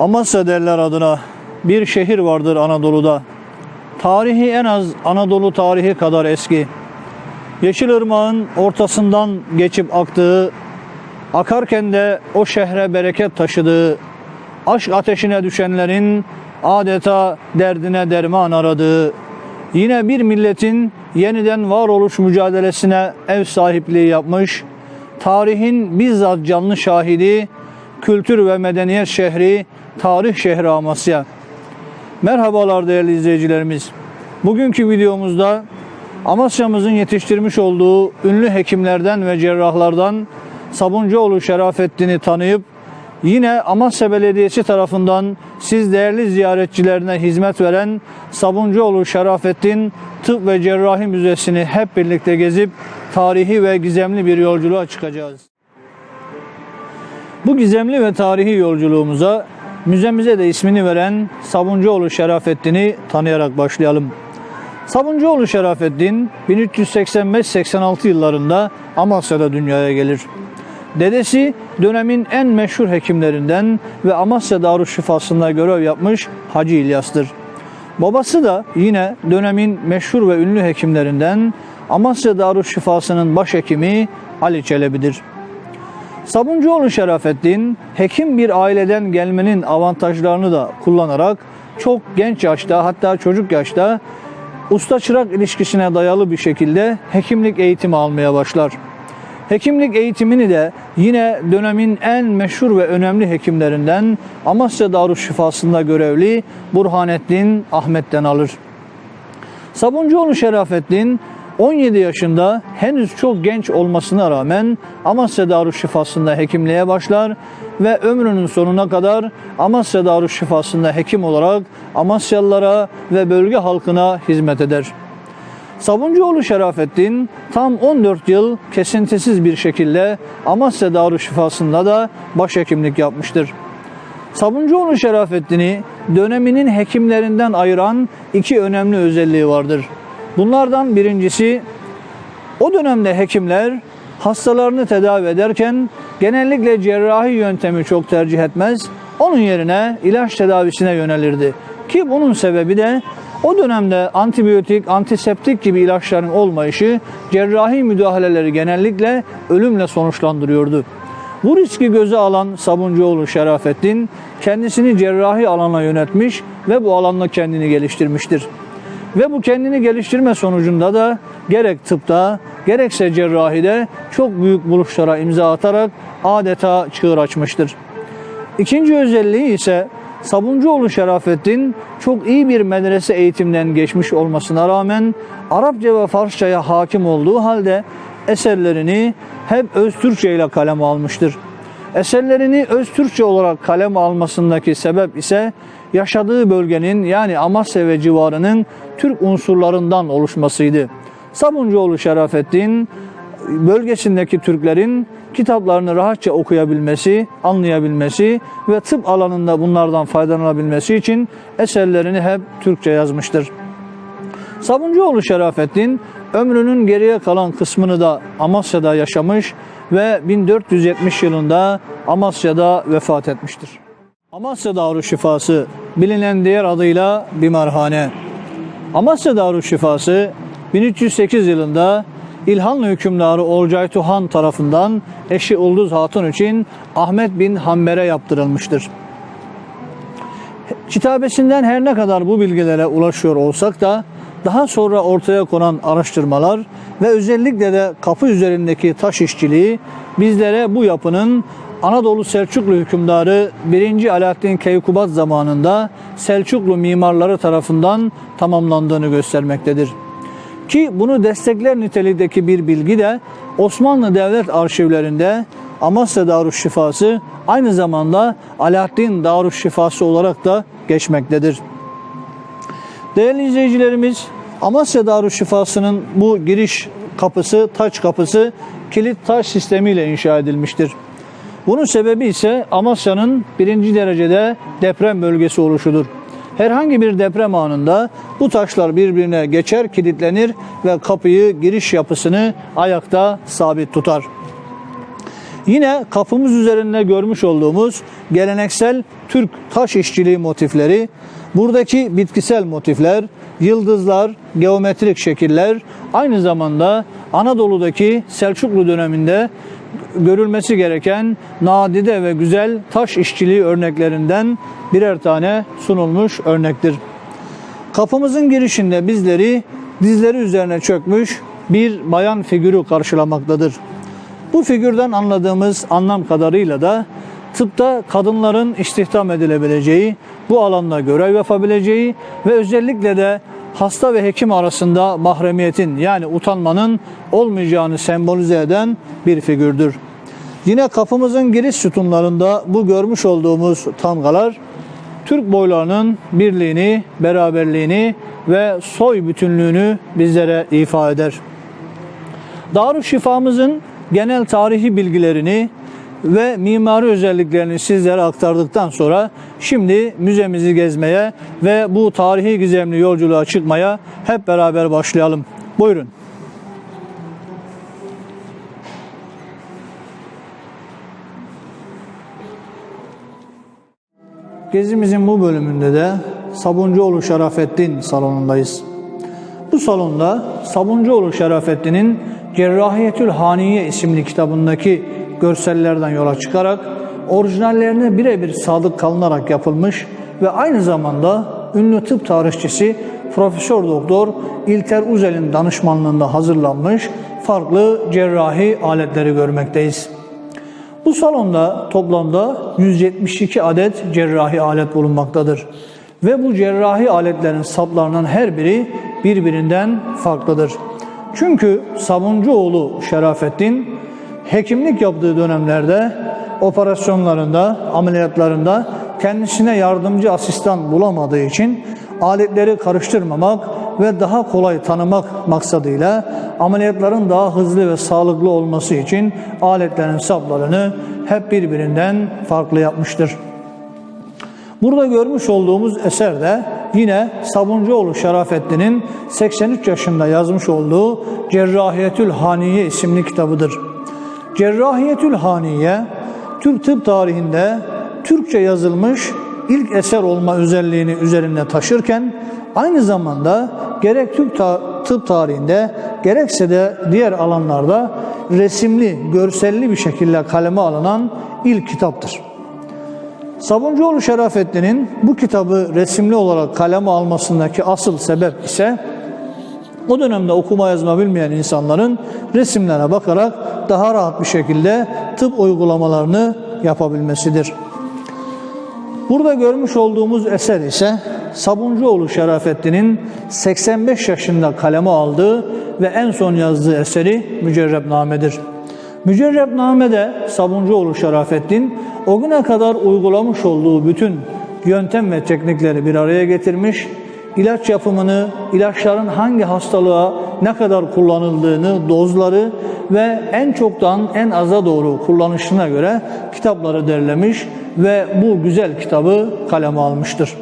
Amasya derler adına bir şehir vardır Anadolu'da. Tarihi en az Anadolu tarihi kadar eski. Yeşilırmağın ortasından geçip aktığı, akarken de o şehre bereket taşıdığı, aşk ateşine düşenlerin adeta derdine derman aradığı, yine bir milletin yeniden varoluş mücadelesine ev sahipliği yapmış, tarihin bizzat canlı şahidi, kültür ve medeniyet şehri, tarih şehri Amasya. Merhabalar değerli izleyicilerimiz. Bugünkü videomuzda Amasya'mızın yetiştirmiş olduğu ünlü hekimlerden ve cerrahlardan Sabuncuoğlu Şerafettin'i tanıyıp yine Amasya Belediyesi tarafından siz değerli ziyaretçilerine hizmet veren Sabuncuoğlu Şerafettin Tıp ve Cerrahi Müzesi'ni hep birlikte gezip tarihi ve gizemli bir yolculuğa çıkacağız. Bu gizemli ve tarihi yolculuğumuza müzemize de ismini veren Sabuncuoğlu Şerafettin'i tanıyarak başlayalım. Sabuncuoğlu Şerafettin 1385-86 yıllarında Amasya'da dünyaya gelir. Dedesi dönemin en meşhur hekimlerinden ve Amasya Darüşşifası'nda görev yapmış Hacı İlyas'tır. Babası da yine dönemin meşhur ve ünlü hekimlerinden Amasya Darüşşifası'nın başhekimi Ali Çelebi'dir. Sabuncuoğlu Şerafettin hekim bir aileden gelmenin avantajlarını da kullanarak çok genç yaşta hatta çocuk yaşta usta çırak ilişkisine dayalı bir şekilde hekimlik eğitimi almaya başlar. Hekimlik eğitimini de yine dönemin en meşhur ve önemli hekimlerinden Amasya Darüşşifası'nda görevli Burhanettin Ahmet'ten alır. Sabuncuoğlu Şerafettin 17 yaşında henüz çok genç olmasına rağmen Amasya Darüşşifası'nda hekimliğe başlar ve ömrünün sonuna kadar Amasya Darüşşifası'nda hekim olarak Amasyalılara ve bölge halkına hizmet eder. Sabuncuoğlu Şerafettin tam 14 yıl kesintisiz bir şekilde Amasya Darüşşifası'nda da başhekimlik yapmıştır. Sabuncuoğlu Şerafettin'i döneminin hekimlerinden ayıran iki önemli özelliği vardır. Bunlardan birincisi o dönemde hekimler hastalarını tedavi ederken genellikle cerrahi yöntemi çok tercih etmez. Onun yerine ilaç tedavisine yönelirdi. Ki bunun sebebi de o dönemde antibiyotik, antiseptik gibi ilaçların olmayışı cerrahi müdahaleleri genellikle ölümle sonuçlandırıyordu. Bu riski göze alan Sabuncuoğlu Şerafettin kendisini cerrahi alana yönetmiş ve bu alanda kendini geliştirmiştir. Ve bu kendini geliştirme sonucunda da gerek tıpta gerekse cerrahide çok büyük buluşlara imza atarak adeta çığır açmıştır. İkinci özelliği ise Sabuncuoğlu Şerafettin çok iyi bir medrese eğitimden geçmiş olmasına rağmen Arapça ve Farsçaya hakim olduğu halde eserlerini hep öz Türkçe ile kaleme almıştır. Eserlerini öz Türkçe olarak kaleme almasındaki sebep ise yaşadığı bölgenin yani Amasya ve civarının Türk unsurlarından oluşmasıydı. Sabuncuoğlu Şerafettin bölgesindeki Türklerin kitaplarını rahatça okuyabilmesi, anlayabilmesi ve tıp alanında bunlardan faydalanabilmesi için eserlerini hep Türkçe yazmıştır. Sabuncuoğlu Şerafettin ömrünün geriye kalan kısmını da Amasya'da yaşamış ve 1470 yılında Amasya'da vefat etmiştir. Amasya Darüşşifası bilinen diğer adıyla Bimarhane. Amasya Darüşşifası 1308 yılında İlhanlı hükümdarı Olcay Tuhan tarafından eşi Ulduz Hatun için Ahmet bin Hanber'e yaptırılmıştır. Kitabesinden her ne kadar bu bilgilere ulaşıyor olsak da daha sonra ortaya konan araştırmalar ve özellikle de kapı üzerindeki taş işçiliği bizlere bu yapının Anadolu Selçuklu hükümdarı 1. Alaaddin Keykubat zamanında Selçuklu mimarları tarafından tamamlandığını göstermektedir. Ki bunu destekler nitelikteki bir bilgi de Osmanlı Devlet Arşivlerinde Amasya Darüşşifası aynı zamanda Alaaddin Darüşşifası olarak da geçmektedir. Değerli izleyicilerimiz Amasya Darüşşifası'nın bu giriş kapısı, taç kapısı kilit taş sistemiyle inşa edilmiştir. Bunun sebebi ise Amasya'nın birinci derecede deprem bölgesi oluşudur. Herhangi bir deprem anında bu taşlar birbirine geçer, kilitlenir ve kapıyı, giriş yapısını ayakta sabit tutar. Yine kapımız üzerinde görmüş olduğumuz geleneksel Türk taş işçiliği motifleri, buradaki bitkisel motifler, yıldızlar, geometrik şekiller aynı zamanda Anadolu'daki Selçuklu döneminde görülmesi gereken nadide ve güzel taş işçiliği örneklerinden birer tane sunulmuş örnektir. Kapımızın girişinde bizleri dizleri üzerine çökmüş bir bayan figürü karşılamaktadır. Bu figürden anladığımız anlam kadarıyla da tıpta kadınların istihdam edilebileceği, bu alanda görev yapabileceği ve özellikle de hasta ve hekim arasında mahremiyetin yani utanmanın olmayacağını sembolize eden bir figürdür. Yine kapımızın giriş sütunlarında bu görmüş olduğumuz tamgalar Türk boylarının birliğini, beraberliğini ve soy bütünlüğünü bizlere ifa eder. Darüşşifamızın genel tarihi bilgilerini ve mimari özelliklerini sizlere aktardıktan sonra şimdi müzemizi gezmeye ve bu tarihi gizemli yolculuğa çıkmaya hep beraber başlayalım. Buyurun. Gezimizin bu bölümünde de Sabuncuoğlu Şerafettin salonundayız. Bu salonda Sabuncuoğlu Şerafettin'in Cerrahiyetül Haniye isimli kitabındaki görsellerden yola çıkarak orijinallerine birebir sadık kalınarak yapılmış ve aynı zamanda ünlü tıp tarihçisi Profesör Doktor İlter Uzel'in danışmanlığında hazırlanmış farklı cerrahi aletleri görmekteyiz. Bu salonda toplamda 172 adet cerrahi alet bulunmaktadır. Ve bu cerrahi aletlerin saplarının her biri birbirinden farklıdır. Çünkü Sabuncuoğlu Şerafettin hekimlik yaptığı dönemlerde operasyonlarında, ameliyatlarında kendisine yardımcı asistan bulamadığı için aletleri karıştırmamak ve daha kolay tanımak maksadıyla ameliyatların daha hızlı ve sağlıklı olması için aletlerin saplarını hep birbirinden farklı yapmıştır. Burada görmüş olduğumuz eser de yine Sabuncuoğlu Şerafettin'in 83 yaşında yazmış olduğu Cerrahiyetül Haniye isimli kitabıdır. Cerrahiyetül Haniye, Türk tıp tarihinde Türkçe yazılmış ilk eser olma özelliğini üzerinde taşırken aynı zamanda gerek Türk ta- tıp tarihinde gerekse de diğer alanlarda resimli, görselli bir şekilde kaleme alınan ilk kitaptır. Sabuncuoğlu Şerafettin'in bu kitabı resimli olarak kaleme almasındaki asıl sebep ise o dönemde okuma yazma bilmeyen insanların resimlere bakarak daha rahat bir şekilde tıp uygulamalarını yapabilmesidir. Burada görmüş olduğumuz eser ise Sabuncuoğlu Şerafettin'in 85 yaşında kaleme aldığı ve en son yazdığı eseri Mücerrebname'dir. Mücerrebname'de Sabuncuoğlu Şerafettin o güne kadar uygulamış olduğu bütün yöntem ve teknikleri bir araya getirmiş, ilaç yapımını, ilaçların hangi hastalığa ne kadar kullanıldığını, dozları ve en çoktan en aza doğru kullanışına göre kitapları derlemiş ve bu güzel kitabı kaleme almıştır.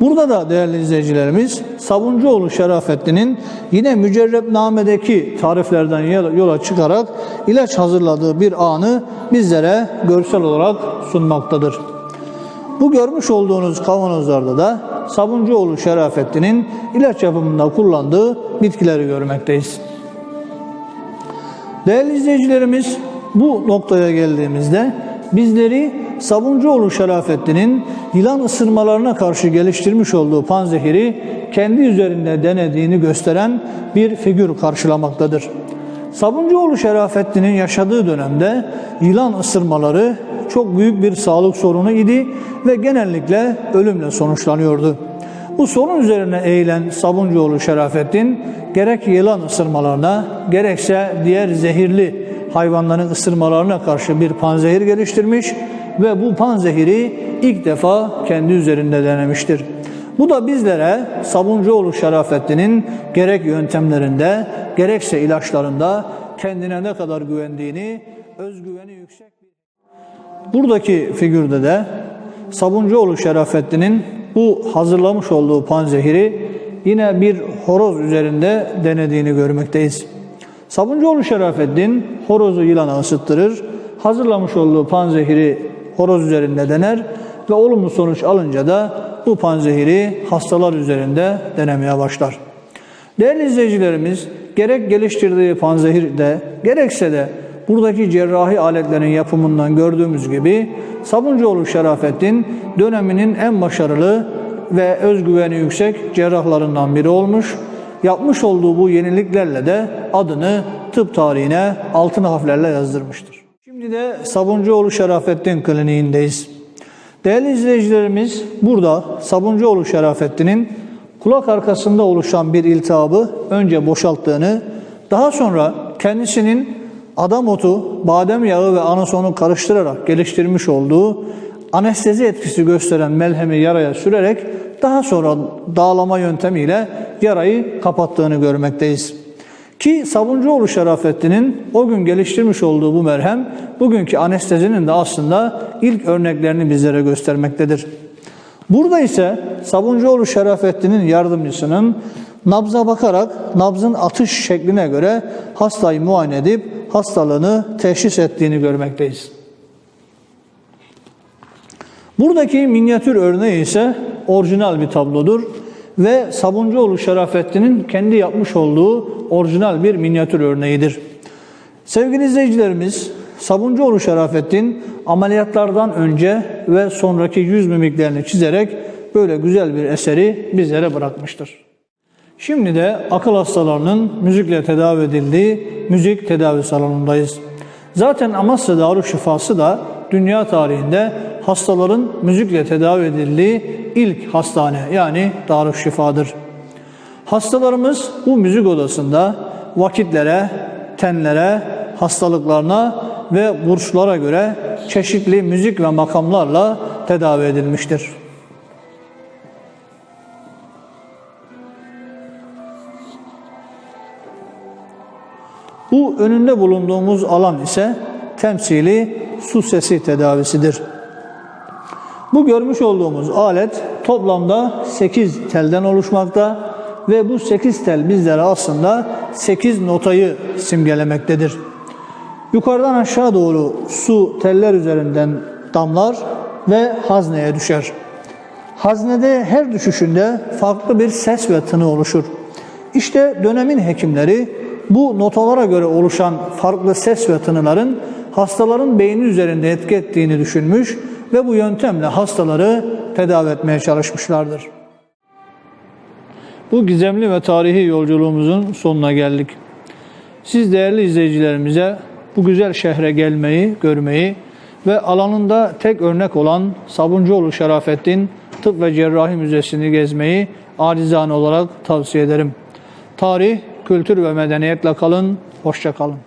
Burada da değerli izleyicilerimiz Sabuncuoğlu Şerafettin'in yine Mücerrebname'deki tariflerden yola çıkarak ilaç hazırladığı bir anı bizlere görsel olarak sunmaktadır. Bu görmüş olduğunuz kavanozlarda da Sabuncuoğlu Şerafettin'in ilaç yapımında kullandığı bitkileri görmekteyiz. Değerli izleyicilerimiz bu noktaya geldiğimizde bizleri Sabuncuoğlu Şerafettin'in yılan ısırmalarına karşı geliştirmiş olduğu panzehiri kendi üzerinde denediğini gösteren bir figür karşılamaktadır. Sabuncuoğlu Şerafettin'in yaşadığı dönemde yılan ısırmaları çok büyük bir sağlık sorunu idi ve genellikle ölümle sonuçlanıyordu. Bu sorun üzerine eğilen Sabuncuoğlu Şerafettin gerek yılan ısırmalarına gerekse diğer zehirli hayvanların ısırmalarına karşı bir panzehir geliştirmiş ve bu panzehiri ilk defa kendi üzerinde denemiştir. Bu da bizlere Sabuncuoğlu Şerafettin'in gerek yöntemlerinde gerekse ilaçlarında kendine ne kadar güvendiğini, özgüveni yüksek. Buradaki figürde de Sabuncuoğlu Şerafettin'in bu hazırlamış olduğu panzehiri yine bir horoz üzerinde denediğini görmekteyiz. Sabuncuoğlu Şerafettin horozu yılana ısıttırır, hazırlamış olduğu panzehiri horoz üzerinde dener ve olumlu sonuç alınca da bu panzehiri hastalar üzerinde denemeye başlar. Değerli izleyicilerimiz, gerek geliştirdiği panzehirde, gerekse de buradaki cerrahi aletlerin yapımından gördüğümüz gibi Sabuncuoğlu Şerafettin döneminin en başarılı ve özgüveni yüksek cerrahlarından biri olmuş. Yapmış olduğu bu yeniliklerle de adını tıp tarihine altın harflerle yazdırmıştır. Şimdi de Sabuncuoğlu Şerafettin Kliniğindeyiz. Değerli izleyicilerimiz burada Sabuncuoğlu Şerafettin'in kulak arkasında oluşan bir iltihabı önce boşalttığını, daha sonra kendisinin adam otu, badem yağı ve anasonu karıştırarak geliştirmiş olduğu anestezi etkisi gösteren melhemi yaraya sürerek daha sonra dağlama yöntemiyle yarayı kapattığını görmekteyiz. Ki Sabuncuoğlu Şerafettin'in o gün geliştirmiş olduğu bu merhem bugünkü anestezinin de aslında ilk örneklerini bizlere göstermektedir. Burada ise Sabuncuoğlu Şerafettin'in yardımcısının nabza bakarak nabzın atış şekline göre hastayı muayene edip hastalığını teşhis ettiğini görmekteyiz. Buradaki minyatür örneği ise orijinal bir tablodur ve Sabuncuoğlu Şerafettin'in kendi yapmış olduğu orijinal bir minyatür örneğidir. Sevgili izleyicilerimiz, Sabuncuoğlu Şerafettin ameliyatlardan önce ve sonraki yüz mimiklerini çizerek böyle güzel bir eseri bizlere bırakmıştır. Şimdi de akıl hastalarının müzikle tedavi edildiği müzik tedavi salonundayız. Zaten Amasya Darüşşifası da dünya tarihinde hastaların müzikle tedavi edildiği ilk hastane yani Darüşşifa'dır. Hastalarımız bu müzik odasında vakitlere, tenlere, hastalıklarına ve burçlara göre çeşitli müzik ve makamlarla tedavi edilmiştir. Önünde bulunduğumuz alan ise temsili su sesi tedavisidir. Bu görmüş olduğumuz alet toplamda 8 telden oluşmakta ve bu 8 tel bizlere aslında 8 notayı simgelemektedir. Yukarıdan aşağı doğru su teller üzerinden damlar ve hazneye düşer. Haznede her düşüşünde farklı bir ses ve tını oluşur. İşte dönemin hekimleri bu notalara göre oluşan farklı ses ve tınıların hastaların beyni üzerinde etki ettiğini düşünmüş ve bu yöntemle hastaları tedavi etmeye çalışmışlardır. Bu gizemli ve tarihi yolculuğumuzun sonuna geldik. Siz değerli izleyicilerimize bu güzel şehre gelmeyi, görmeyi ve alanında tek örnek olan Sabuncuoğlu Şerafettin Tıp ve Cerrahi Müzesi'ni gezmeyi acizane olarak tavsiye ederim. Tarih, kültür ve medeniyetle kalın, hoşça kalın.